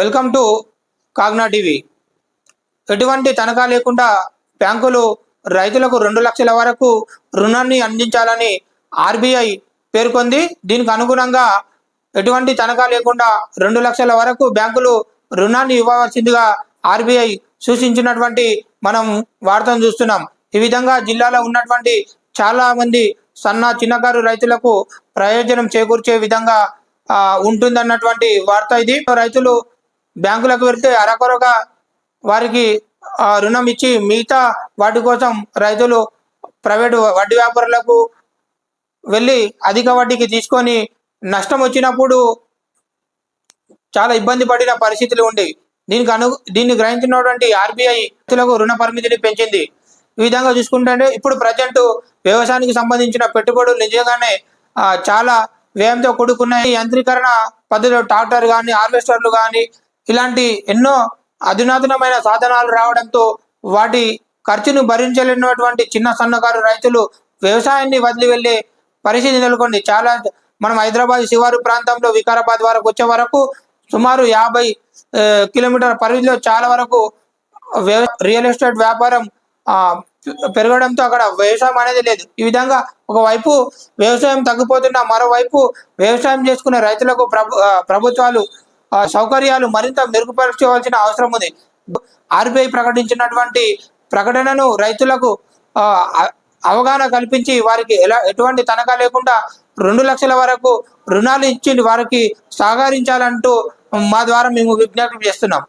Welcome to Kagna TV. ఎటువంటి తనఖా లేకుండా బ్యాంకులు రైతులకు రెండు లక్షల వరకు రుణాన్ని అందించాలని ఆర్బీఐ పేర్కొంది. దీనికి అనుగుణంగా ఎటువంటి తనఖా లేకుండా రెండు లక్షల వరకు బ్యాంకులు రుణాన్ని ఇవ్వవలసిందిగా ఆర్బీఐ సూచించినటువంటి మనం వార్తను చూస్తున్నాం. ఈ విధంగా జిల్లాలో ఉన్నటువంటి చాలా మంది సన్న చిన్నకారు రైతులకు ప్రయోజనం చేకూర్చే విధంగా ఉంటుందన్నటువంటి వార్త ఇది. రైతులు బ్యాంకులకు వెళ్తే అరకొరగా వారికి రుణం ఇచ్చి మిగతా వాటి కోసం రైతులు ప్రైవేటు వడ్డీ వ్యాపారులకు వెళ్ళి అధిక వడ్డీకి తీసుకొని నష్టం వచ్చినప్పుడు చాలా ఇబ్బంది పడిన పరిస్థితులు ఉండేవి దీనికి అను దీన్ని గ్రహించినటువంటి ఆర్బీఐ రైతులకు రుణ పరిమితిని పెంచింది. ఈ విధంగా చూసుకుంటే ఇప్పుడు ప్రజెంట్ వ్యవసాయానికి సంబంధించిన పెట్టుబడులు నిజంగానే చాలా వ్యయంతో కూడుకున్నాయి యంత్రీకరణ పద్ధతిలో ట్రాక్టర్ కానీ హార్వెస్టర్లు కానీ ఇలాంటి ఎన్నో అధునాతనమైన సాధనాలు రావడంతో వాటి ఖర్చును భరించలేనటువంటి చిన్న సన్నకారు రైతులు వ్యవసాయాన్ని వదిలి వెళ్ళే పరిస్థితి నెలకొంది. చాలా మనం హైదరాబాద్ శివారు ప్రాంతంలో వికారాబాద్ వరకు వచ్చే వరకు సుమారు యాభై కిలోమీటర్ పరిధిలో చాలా వరకు రియల్ ఎస్టేట్ వ్యాపారం పెరగడంతో అక్కడ వ్యవసాయం అనేది లేదు. ఈ విధంగా ఒకవైపు వ్యవసాయం తగ్గిపోతున్న మరోవైపు వ్యవసాయం చేసుకునే రైతులకు ప్రభు ప్రభుత్వాలు సౌకర్యాలు మరింత మెరుగుపరచవలసిన అవసరం ఉంది. ఆర్బీఐ ప్రకటించినటువంటి ప్రకటనను రైతులకు అవగాహన కల్పించి వారికి ఎలా ఎటువంటి తనఖా లేకుండా రెండు లక్షల వరకు రుణాలు ఇచ్చి వారికి సహకరించాలంటూ మా ద్వారా మేము విజ్ఞప్తి చేస్తున్నాం.